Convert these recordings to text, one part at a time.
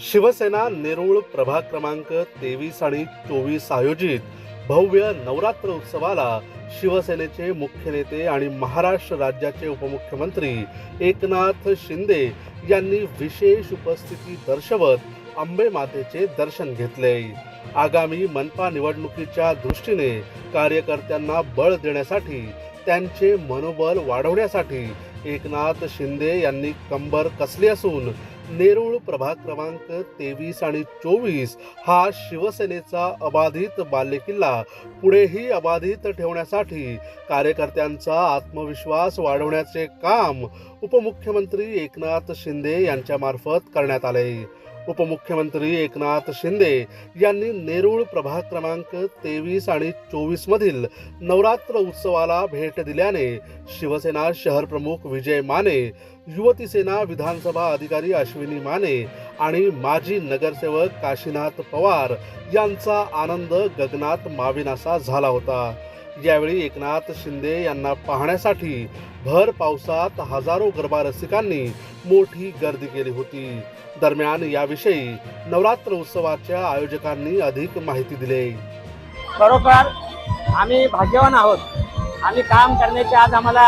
शिवसेना नेरूळ प्रभाग क्रमांक तेवीस आणि चोवीस आयोजित भव्य नवरात्र उत्सवाला शिवसेनेचे मुख्य नेते आणि महाराष्ट्र राज्याचे उपमुख्यमंत्री एकनाथ शिंदे यांनी विशेष उपस्थिती दर्शवत आंबे मातेचे दर्शन घेतले. आगामी मनपा निवडणुकीच्या दृष्टीने कार्यकर्त्यांना बळ देण्यासाठी त्यांचे मनोबल वाढवण्यासाठी एकनाथ शिंदे यांनी कंबर कसली असून नेरूळ प्रभाग क्रमांक तेवीस आणि चोवीस हा शिवसेनेचा अबाधित बालेकिल्ला पुढेही अबाधित ठेवण्यासाठी कार्यकर्त्यांचा आत्मविश्वास वाढवण्याचे काम उपमुख्यमंत्री एकनाथ शिंदे यांच्यामार्फत करण्यात आले. उपमुख्यमंत्री एकनाथ शिंदे यांनी नेरूळ प्रभाग क्रमांक तेवीस आणि चोवीस मधील नवरात्र उत्सवाला भेट दिल्याने शिवसेना शहर प्रमुख विजय माने युवती सेना विधानसभा अधिकारी अश्विनी माने आणि माजी नगरसेवक काशीनाथ पवार यांचा आनंद गगनात माविनासा झाला होता. यावेळी एकनाथ शिंदे यांना पाहण्यासाठी भर पावसात हजारो गरबा रसिकांनी मोठी गर्दी केली होती. दरम्यान याविषयी नवरात्र उत्सवाच्या आयोजकांनी अधिक माहिती दिली. खरोखर आम्ही भाग्यवान आहोत. आम्ही काम करण्याचे आज आम्हाला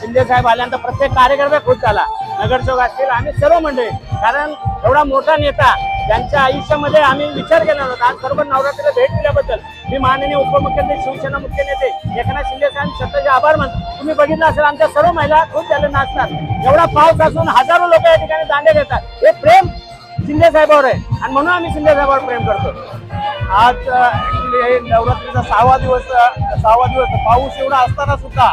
शिंदे साहेब आल्यानंतर प्रत्येक कार्यकर्ता खुश झाला. नगरसेवक असतील आम्ही सर्व मंडळी. कारण एवढा मोठा नेता त्यांच्या आयुष्यामध्ये आम्ही विचार केला होता आज सर्व नवरात्रीला भेट दिल्याबद्दल. मी माननीय उपमुख्यमंत्री शिवसेना मुख्य नेते एकनाथ शिंदे साहेब स्वतःचे आभार मानतो तुम्ही बघितलं असेल आमच्या सर्व महिला खूप झाले नाचतात. एवढा पाऊस असून हजारो लोक या ठिकाणी दांडे घेतात. हे प्रेम शिंदे साहेबावर आहे. आणि म्हणून आम्ही शिंदे साहेबावर प्रेम करतो. आज हे नवरात्रीचा सहावा दिवस सहावा दिवस पाऊस एवढा असताना सुद्धा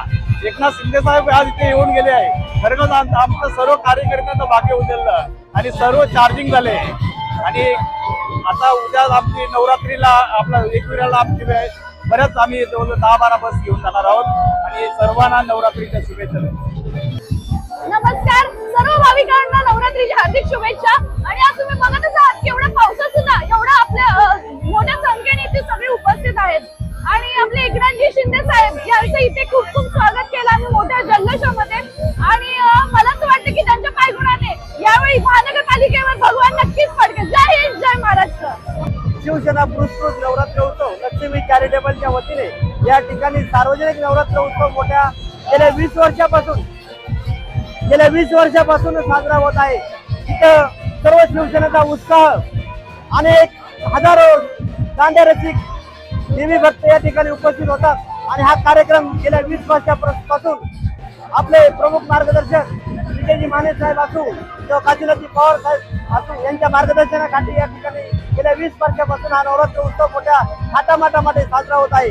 एकनाथ शिंदे साहेब आज इथे येऊन गेले आहे. खरंच आमचं सर्व कार्यकर्त्यांचं भाग्य उचललं आणि सर्व चार्जिंग झाले. आणि आता उद्या आमची नवरात्रीला आपला एकविराला आमची वेळ बऱ्याच आम्ही जवळ दहा बारा बस घेऊन जाणार आहोत. आणि सर्वांना नवरात्रीच्या शुभेच्छा नमस्कार. सर्व भाविकांना नवरात्रीच्या हार्दिक शुभेच्छा. आणि आज तुम्ही बघतच आहात की एवढ्या पावसात सुद्धा एवढ्या आपल्या मोठ्या संख्येने इथे सगळे उपस्थित आहेत. आणि आपले एकनाथजी शिंदे साहेब यांचं इथे खूप खूप स्वागत शिवसेना पुरस्कृत नवरात्र उत्सव लक्ष्मी चॅरिटेबलच्या वतीने या ठिकाणी सार्वजनिक नवरात्र उत्सव मोठ्या गेल्या वीस वर्षापासून गेल्या वीस वर्षापासून साजरा होत आहे. इथं सर्व शिवसेनेचा उत्साह अनेक हजारो दांड्या रसिक देवी भक्त या ठिकाणी उपस्थित होतात. आणि हा कार्यक्रम गेल्या वीस वर्षापासून आपले प्रमुख मार्गदर्शक विजयजी माने साहेब असू किंवा काशीनाथजी पवार साहेब असू यांच्या मार्गदर्शनाखाली या ठिकाणी गेल्या वीस वर्षापासून हा नवरात्र उत्सव मोठ्या थाटामाटामध्ये साजरा होत आहे.